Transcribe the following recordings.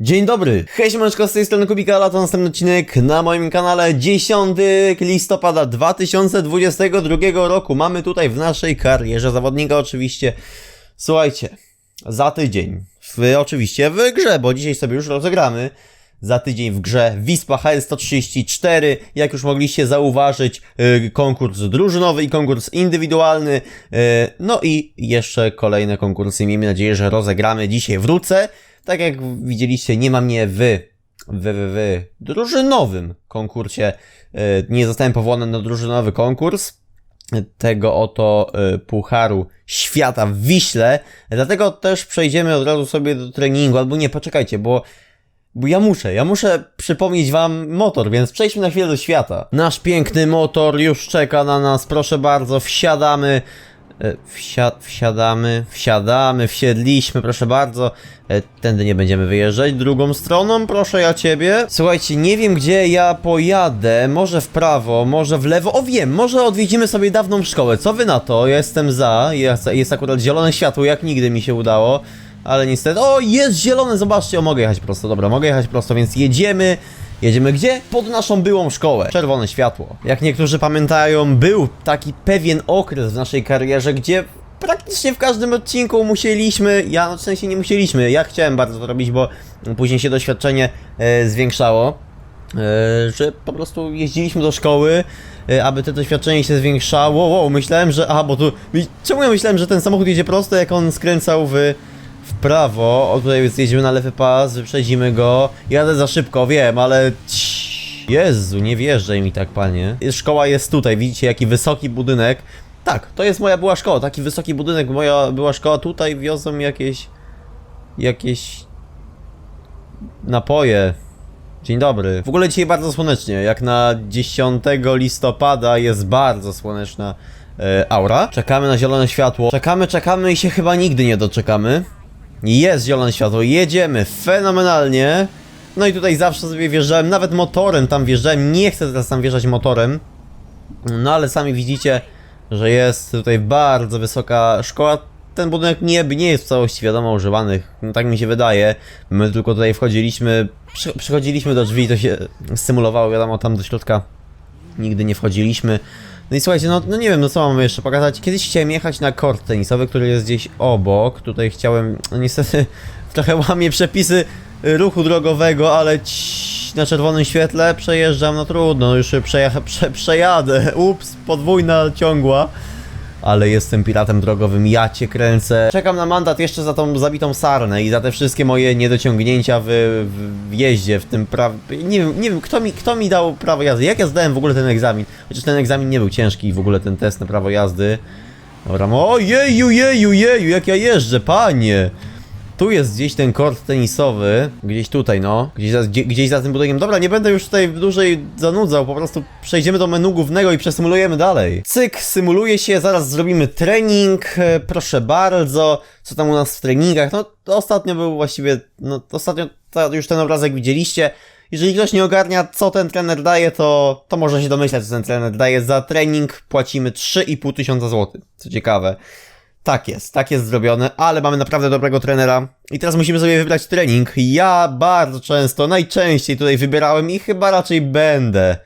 Dzień dobry, hej siemaneczko, z tej strony Kubika, to następny odcinek na moim kanale. 10 listopada 2022 roku. Mamy tutaj w naszej karierze zawodnika oczywiście, słuchajcie, za tydzień, w, oczywiście w grze, bo dzisiaj sobie już rozegramy, za tydzień w grze Wispa HL134, jak już mogliście zauważyć, y, konkurs drużynowy i konkurs indywidualny, y, no i jeszcze kolejne konkursy, miejmy nadzieję, że rozegramy. Dzisiaj wrócę, tak jak widzieliście, nie ma mnie w, w, w, w drużynowym konkursie, y, nie zostałem powołany na drużynowy konkurs, tego oto y, Pucharu Świata w Wiśle. Dlatego też przejdziemy od razu sobie do treningu, albo nie, poczekajcie, bo bo ja muszę, ja muszę przypomnieć wam motor, więc przejdźmy na chwilę do świata. Nasz piękny motor już czeka na nas, proszę bardzo, wsiadamy. E, Wsia wsiadamy, wsiadamy, wsiedliśmy, proszę bardzo. E, Tędy nie będziemy wyjeżdżać. Drugą stroną, proszę ja ciebie. Słuchajcie, nie wiem gdzie ja pojadę. Może w prawo, może w lewo. O wiem, może odwiedzimy sobie dawną szkołę. Co wy na to? Ja jestem za. Jest, jest akurat zielone światło, jak nigdy mi się udało. Ale niestety. O, jest zielone, zobaczcie, o mogę jechać prosto. Dobra, mogę jechać prosto, więc jedziemy. Jedziemy gdzie? Pod naszą byłą szkołę. Czerwone światło. Jak niektórzy pamiętają, był taki pewien okres w naszej karierze, gdzie praktycznie w każdym odcinku musieliśmy, ja no w sensie nie musieliśmy, ja chciałem bardzo to robić, bo później się doświadczenie e, zwiększało, e, że po prostu jeździliśmy do szkoły, e, aby to doświadczenie się zwiększało. Wow, myślałem, że, aha, bo tu, czemu ja myślałem, że ten samochód jedzie prosto, jak on skręcał w w prawo, o tutaj jedziemy na lewy pas, wyprzedzimy go. Jadę za szybko, wiem, ale... Jezu, nie wjeżdżaj mi tak, panie. Szkoła jest tutaj, widzicie jaki wysoki budynek. Tak, to jest moja była szkoła, taki wysoki budynek, moja była szkoła. Tutaj wiozą jakieś... jakieś... napoje. Dzień dobry. W ogóle dzisiaj bardzo słonecznie, jak na 10 listopada jest bardzo słoneczna e, aura. Czekamy na zielone światło. Czekamy, czekamy i się chyba nigdy nie doczekamy. Jest zielone światło, jedziemy fenomenalnie. No i tutaj zawsze sobie wjeżdżałem, nawet motorem tam wjeżdżałem. Nie chcę teraz tam wjeżdżać motorem. No ale sami widzicie, że jest tutaj bardzo wysoka szkoła. Ten budynek nie, nie jest w całości wiadomo używany, no, tak mi się wydaje. My tylko tutaj wchodziliśmy, przy, przychodziliśmy do drzwi, to się symulowało, wiadomo, tam do środka nigdy nie wchodziliśmy. No i słuchajcie, no, no nie wiem, no co mamy jeszcze pokazać. Kiedyś chciałem jechać na kort tenisowy, który jest gdzieś obok. Tutaj chciałem, no niestety trochę łamię przepisy ruchu drogowego, ale ci, na czerwonym świetle przejeżdżam, no trudno, już przeja prze przejadę. Ups, podwójna ciągła. Ale jestem piratem drogowym, ja cię kręcę. Czekam na mandat jeszcze za tą zabitą sarnę i za te wszystkie moje niedociągnięcia w, w, jeździe, w tym praw... Nie wiem, nie wiem kto, mi, kto mi dał prawo jazdy, jak ja zdałem w ogóle ten egzamin. Chociaż ten egzamin nie był ciężki, w ogóle ten test na prawo jazdy. Dobra, o jeju, jeju, jeju, jak ja jeżdżę, panie! Tu jest gdzieś ten kort tenisowy, gdzieś tutaj no, gdzieś za, gdzie, gdzieś za tym budynkiem. Dobra, nie będę już tutaj dłużej zanudzał, po prostu przejdziemy do menu głównego i przesymulujemy dalej. Cyk, symuluje się, zaraz zrobimy trening, e, proszę bardzo. Co tam u nas w treningach? No, ostatnio był właściwie, no, ostatnio już ten obrazek widzieliście. Jeżeli ktoś nie ogarnia, co ten trener daje, to, to może się domyślać, co ten trener daje. Za trening płacimy 3,5 tysiąca złotych. Co ciekawe. Tak jest, tak jest zrobione, ale mamy naprawdę dobrego trenera. I teraz musimy sobie wybrać trening. Ja bardzo często, najczęściej tutaj wybierałem i chyba raczej będę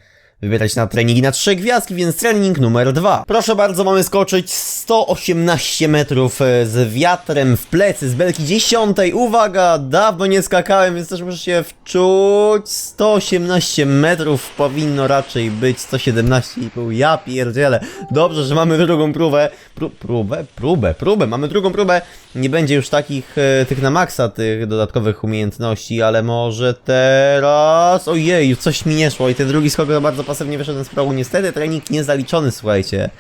wybierać na treningi na trzy gwiazdki, więc trening numer dwa. Proszę bardzo, mamy skoczyć 118 metrów e, z wiatrem w plecy z belki dziesiątej. Uwaga, dawno nie skakałem, więc też muszę się wczuć. 118 metrów powinno raczej być 117,5. Ja pierdzielę. Dobrze, że mamy drugą próbę. Pró próbę? Próbę, próbę. Mamy drugą próbę. Nie będzie już takich, e, tych na maksa, tych dodatkowych umiejętności, ale może teraz... Ojej, coś mi nie szło i ten drugi skok to bardzo pasywnie wyszedłem z progu. Niestety trening niezaliczony, słuchajcie.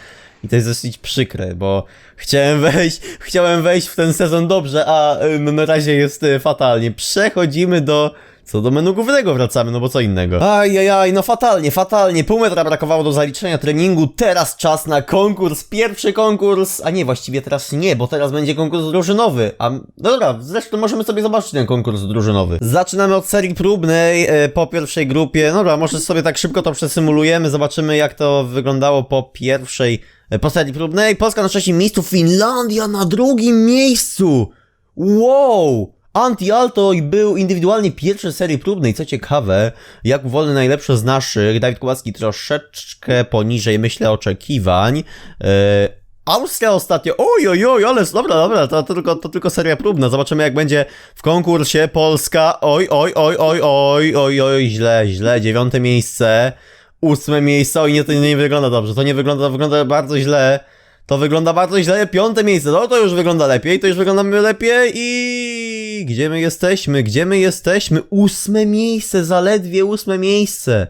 I to jest dosyć przykre, bo chciałem wejść, chciałem wejść w ten sezon dobrze, a y, no, na razie jest y, fatalnie. Przechodzimy do... Co do menu głównego wracamy, no bo co innego. Ajajaj, no fatalnie, fatalnie. Pół metra brakowało do zaliczenia treningu. Teraz czas na konkurs. Pierwszy konkurs. A nie, właściwie teraz nie, bo teraz będzie konkurs drużynowy. A no dobra, zresztą możemy sobie zobaczyć ten konkurs drużynowy. Zaczynamy od serii próbnej e, po pierwszej grupie. No dobra, może sobie tak szybko to przesymulujemy. Zobaczymy jak to wyglądało po pierwszej, e, po serii próbnej. Polska na trzecim miejscu, Finlandia na drugim miejscu. Wow! Anti-Alto był indywidualnie pierwszy z serii próbnej, co ciekawe, jak wolny najlepszy z naszych, Dawid Kubacki troszeczkę poniżej, myślę, oczekiwań. E, Austria ostatnio, oj, oj, oj, ale dobra, dobra, to, to, tylko, to tylko seria próbna, zobaczymy jak będzie w konkursie Polska, oj, oj, oj, oj, oj, oj, oj, źle, źle, dziewiąte miejsce, ósme miejsce, oj, nie, to nie wygląda dobrze, to nie wygląda, to wygląda bardzo źle, to wygląda bardzo źle, piąte miejsce, no to już wygląda lepiej, to już wyglądamy lepiej i gdzie my jesteśmy, gdzie my jesteśmy, ósme miejsce, zaledwie ósme miejsce,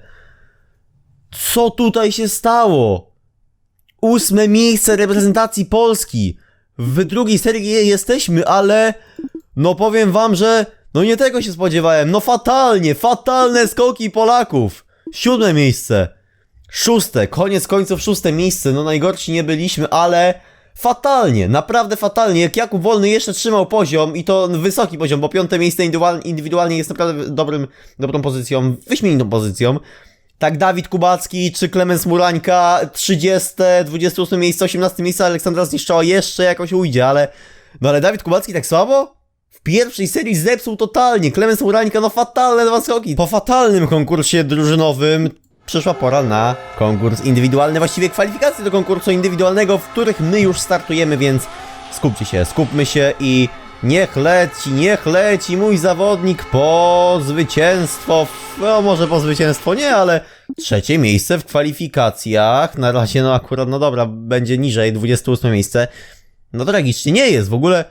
co tutaj się stało? Ósme miejsce reprezentacji Polski. W drugiej serii jesteśmy, ale no powiem wam, że no nie tego się spodziewałem. No fatalnie, fatalne skoki Polaków. Siódme miejsce. Szóste, koniec końców szóste miejsce. No najgorsi nie byliśmy, ale fatalnie, naprawdę fatalnie. Jak Jakub Wolny jeszcze trzymał poziom i to wysoki poziom, bo piąte miejsce indywidual- indywidualnie jest naprawdę dobrym, dobrą pozycją, wyśmienitą pozycją. Tak Dawid Kubacki czy Klemens Murańka 30, 28 miejsce, 18 miejsce Aleksandra Zniszczała jeszcze jakoś ujdzie, ale no ale Dawid Kubacki tak słabo? W pierwszej serii zepsuł totalnie. Klemens Murańka, no fatalne dwa skoki. Po fatalnym konkursie drużynowym przyszła pora na konkurs indywidualny, właściwie kwalifikacje do konkursu indywidualnego, w których my już startujemy, więc skupcie się, skupmy się i niech leci, niech leci mój zawodnik po zwycięstwo, no może po zwycięstwo nie, ale trzecie miejsce w kwalifikacjach, na razie no akurat, no dobra, będzie niżej, 28 miejsce, no tragicznie nie jest, w ogóle,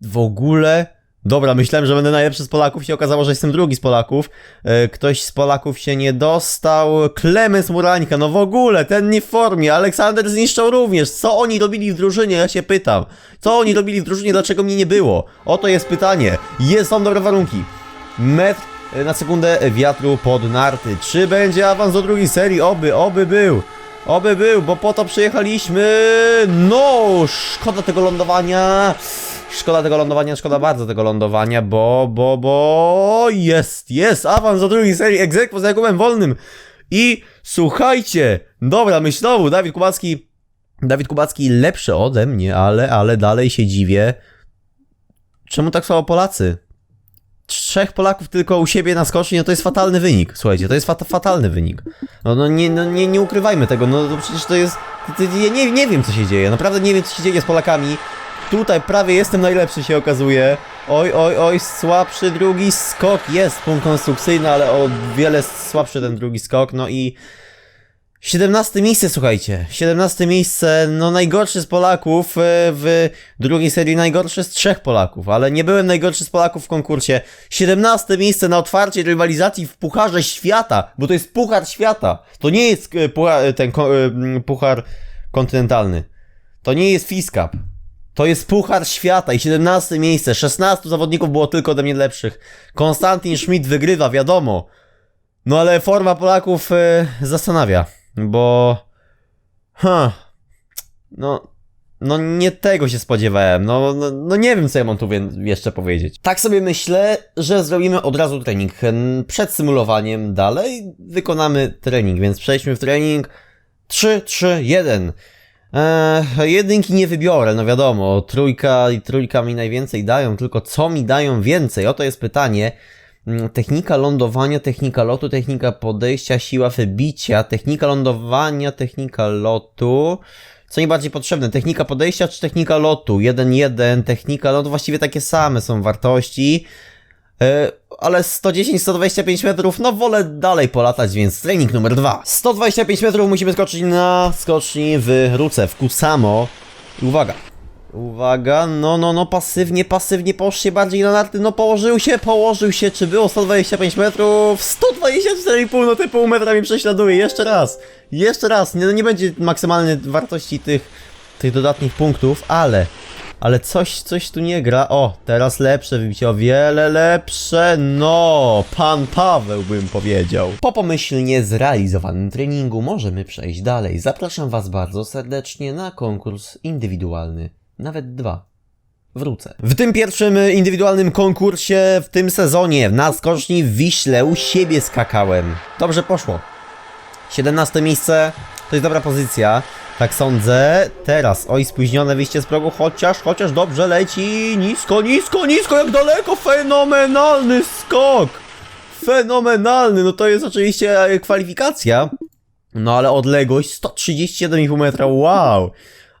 w ogóle, dobra, myślałem, że będę najlepszy z Polaków, się okazało, że jestem drugi z Polaków, E, ktoś z Polaków się nie dostał, Klemens Murańka, no w ogóle, ten nie w formie, Aleksander zniszczał również, co oni robili w drużynie, ja się pytam, co oni robili w drużynie, dlaczego mnie nie było, oto jest pytanie, jest, są dobre warunki, metr e, na sekundę wiatru pod narty, czy będzie awans do drugiej serii, oby, oby był, oby był, bo po to przyjechaliśmy, no, szkoda tego lądowania, Szkoda tego lądowania, szkoda bardzo tego lądowania, bo, bo, bo jest, jest awans do drugiej serii egzekwo z Jakubem Wolnym. I słuchajcie, dobra myśl znowu, Dawid Kubacki, Dawid Kubacki lepszy ode mnie, ale, ale dalej się dziwię. Czemu tak słabo Polacy? Trzech Polaków tylko u siebie na skoczni, no to jest fatalny wynik. Słuchajcie, to jest fat fatalny wynik. No, no, nie, no nie, nie ukrywajmy tego, no to przecież to jest... To, to, ja nie, nie wiem co się dzieje, naprawdę nie wiem co się dzieje z Polakami. Tutaj prawie jestem najlepszy się okazuje. Oj, oj, oj, słabszy drugi skok. Jest punkt konstrukcyjny, ale o wiele słabszy ten drugi skok. No i 17 miejsce, słuchajcie. 17 miejsce, no najgorszy z Polaków e, w drugiej serii, najgorszy z trzech Polaków, ale nie byłem najgorszy z Polaków w konkursie. 17 miejsce na otwarcie rywalizacji w Pucharze Świata, bo to jest Puchar Świata. To nie jest e, puchar, ten e, mm, Puchar Kontynentalny. To nie jest FIS Cup. To jest Puchar Świata i 17 miejsce. 16 zawodników było tylko ode mnie lepszych. Konstantin Schmidt wygrywa, wiadomo. No ale forma Polaków e, zastanawia, bo... Ha. No... No nie tego się spodziewałem, no, no, no nie wiem co ja mam tu jeszcze powiedzieć. Tak sobie myślę, że zrobimy od razu trening. Przed symulowaniem dalej wykonamy trening, więc przejdźmy w trening. 3, 3, 1. Jedynki nie wybiorę, no wiadomo, trójka i trójka mi najwięcej dają, tylko co mi dają więcej? Oto jest pytanie. Mm, Technika lądowania, technika lotu, technika podejścia, siła wybicia, technika lądowania, technika lotu. Co najbardziej potrzebne? Technika podejścia czy technika lotu? 1-1, technika lotu, właściwie takie same są wartości. E, ale 110-125 metrów, no wolę dalej polatać, więc trening numer dwa. 125 metrów musimy skoczyć na skoczni w Ruce, w Kusamo. Uwaga. Uwaga, no, no, no, pasywnie, pasywnie, połóż się bardziej na narty, no położył się, położył się, czy było 125 metrów? 124,5, no te pół metra mi prześladuje, jeszcze raz, jeszcze raz, nie, no nie będzie maksymalnej wartości tych, tych dodatnich punktów, ale ale coś, coś tu nie gra. O, teraz lepsze wybicie, o wiele lepsze. No, pan Paweł bym powiedział. Po pomyślnie zrealizowanym treningu możemy przejść dalej. Zapraszam Was bardzo serdecznie na konkurs indywidualny. Nawet dwa. Wrócę. W tym pierwszym indywidualnym konkursie w tym sezonie na skoczni w Wiśle u siebie skakałem. Dobrze poszło. 17 miejsce to jest dobra pozycja. Tak sądzę. Teraz, oj, spóźnione wyjście z progu, chociaż, chociaż dobrze leci. Nisko, nisko, nisko, jak daleko. Fenomenalny skok. Fenomenalny. No to jest oczywiście e, kwalifikacja. No ale odległość 137,5 metra, wow.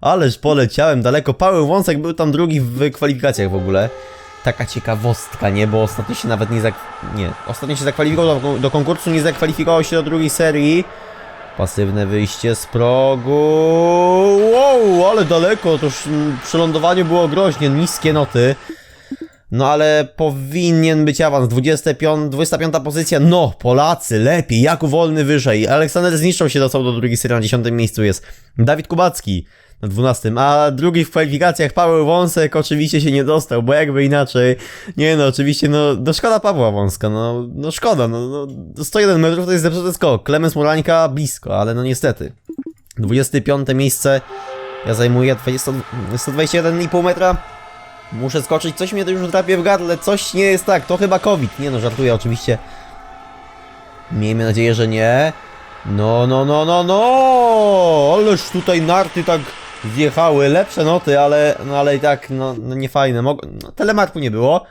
Ależ poleciałem daleko. Paweł Wąsek był tam drugi w kwalifikacjach w ogóle. Taka ciekawostka, nie? Bo ostatnio się nawet nie zak... Nie. Ostatnio się zakwalifikował do, do konkursu, nie zakwalifikował się do drugiej serii. Pasywne wyjście z progu. Wow, ale daleko. To już mm, przy lądowaniu było groźnie. Niskie noty. No ale powinien być awans. 25, 25 pozycja. No, Polacy, lepiej. Jakub Wolny wyżej. Aleksander zniszczał się dostał do drugiej serii. Na 10 miejscu jest Dawid Kubacki na 12. A drugi w kwalifikacjach Paweł Wąsek oczywiście się nie dostał, bo jakby inaczej. Nie no, oczywiście, no, no szkoda Pawła Wąska. No, no szkoda. No, no, 101 metrów to jest zepsuty skok. Klemens Murańka blisko, ale no niestety. 25 miejsce. Ja zajmuję 20, 121,5 metra. Muszę skoczyć, coś mnie to już drapie w gardle, coś nie jest tak, to chyba COVID. Nie no, żartuję oczywiście. Miejmy nadzieję, że nie. No, no, no, no, no! Ależ tutaj narty tak zjechały, lepsze noty, ale, no ale i tak, no, no nie fajne. Mog no, telemarku nie było.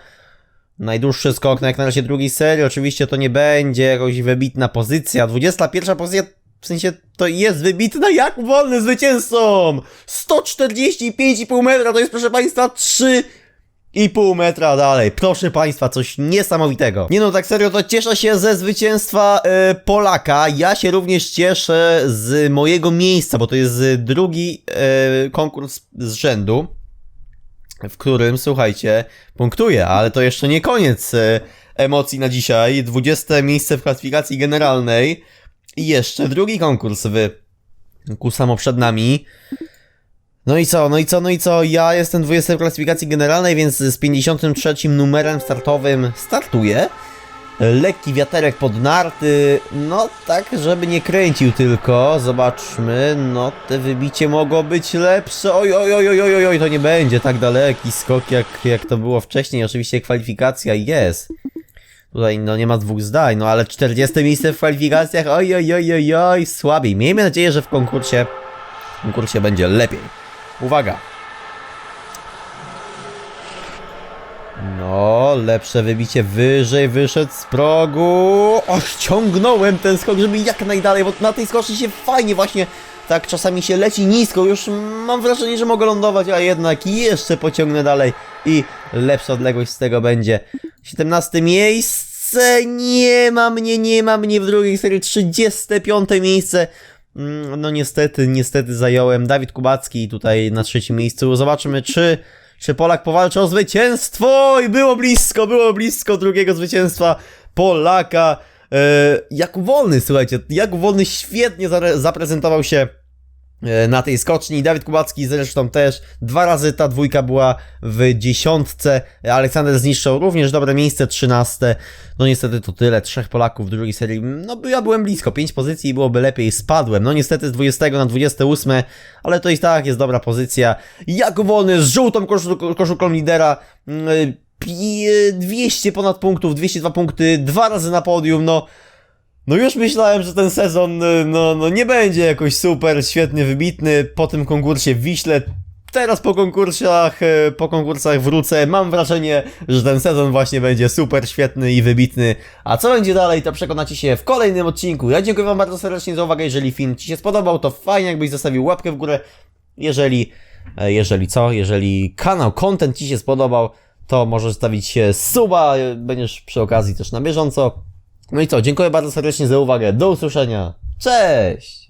Najdłuższy skok na jak na razie drugiej serii, oczywiście to nie będzie jakaś wybitna pozycja. 21 pozycja, w sensie to jest wybitna, jak wolny zwycięzcą! 145,5 metra, to jest proszę Państwa 3 i pół metra dalej. Proszę Państwa, coś niesamowitego. Nie no, tak serio, to cieszę się ze zwycięstwa e, Polaka. Ja się również cieszę z mojego miejsca, bo to jest drugi e, konkurs z rzędu, w którym, słuchajcie, punktuję, ale to jeszcze nie koniec e, emocji na dzisiaj. 20 miejsce w klasyfikacji generalnej i jeszcze drugi konkurs w ku samo przed nami. No i co, no i co, no i co, ja jestem 20 w klasyfikacji generalnej, więc z 53 numerem startowym startuję. Lekki wiaterek pod narty, no tak, żeby nie kręcił tylko, zobaczmy, no te wybicie mogło być lepsze, oj, oj, oj, oj, oj, oj, to nie będzie tak daleki skok jak, jak to było wcześniej, oczywiście kwalifikacja jest. Tutaj no nie ma dwóch zdań, no ale 40 miejsce w kwalifikacjach, oj, oj, oj, oj, oj, słabiej. Miejmy nadzieję, że w konkursie, w konkursie będzie lepiej. Uwaga. No, lepsze wybicie wyżej, wyszedł z progu. Och, ciągnąłem ten skok, żeby jak najdalej, bo na tej skoczni się fajnie właśnie tak czasami się leci nisko. Już mam wrażenie, że mogę lądować, a jednak jeszcze pociągnę dalej i lepsza odległość z tego będzie. 17 miejsce, nie ma mnie, nie ma mnie w drugiej serii, 35 miejsce. Mm, No niestety, niestety zająłem Dawid Kubacki tutaj na trzecim miejscu. Zobaczymy, czy, czy Polak powalczy o zwycięstwo i było blisko, było blisko drugiego zwycięstwa Polaka. E, Jakub Wolny, słuchajcie, Jakub Wolny świetnie zaprezentował się na tej skoczni. Dawid Kubacki zresztą też. Dwa razy ta dwójka była w dziesiątce. Aleksander zniszczył również dobre miejsce, trzynaste. No niestety to tyle. Trzech Polaków w drugiej serii. No ja byłem blisko. Pięć pozycji i byłoby lepiej. Spadłem. No niestety z 20 na 28, ale to i tak jest dobra pozycja. Jakub Wolny z żółtą koszu- koszulką lidera. Mm, pi- 200 ponad punktów, 202 punkty, dwa razy na podium, no no już myślałem, że ten sezon y, no, no nie będzie jakoś super, świetnie wybitny po tym konkursie w Wiśle. Teraz po konkursach, y, po konkursach wrócę. Mam wrażenie, że ten sezon właśnie będzie super, świetny i wybitny. A co będzie dalej, to przekonacie się w kolejnym odcinku. Ja dziękuję Wam bardzo serdecznie za uwagę. Jeżeli film Ci się spodobał, to fajnie jakbyś zostawił łapkę w górę. Jeżeli, e, jeżeli co, jeżeli kanał, content Ci się spodobał, to możesz stawić suba, e, będziesz przy okazji też na bieżąco. No i co, dziękuję bardzo serdecznie za uwagę. Do usłyszenia. Cześć!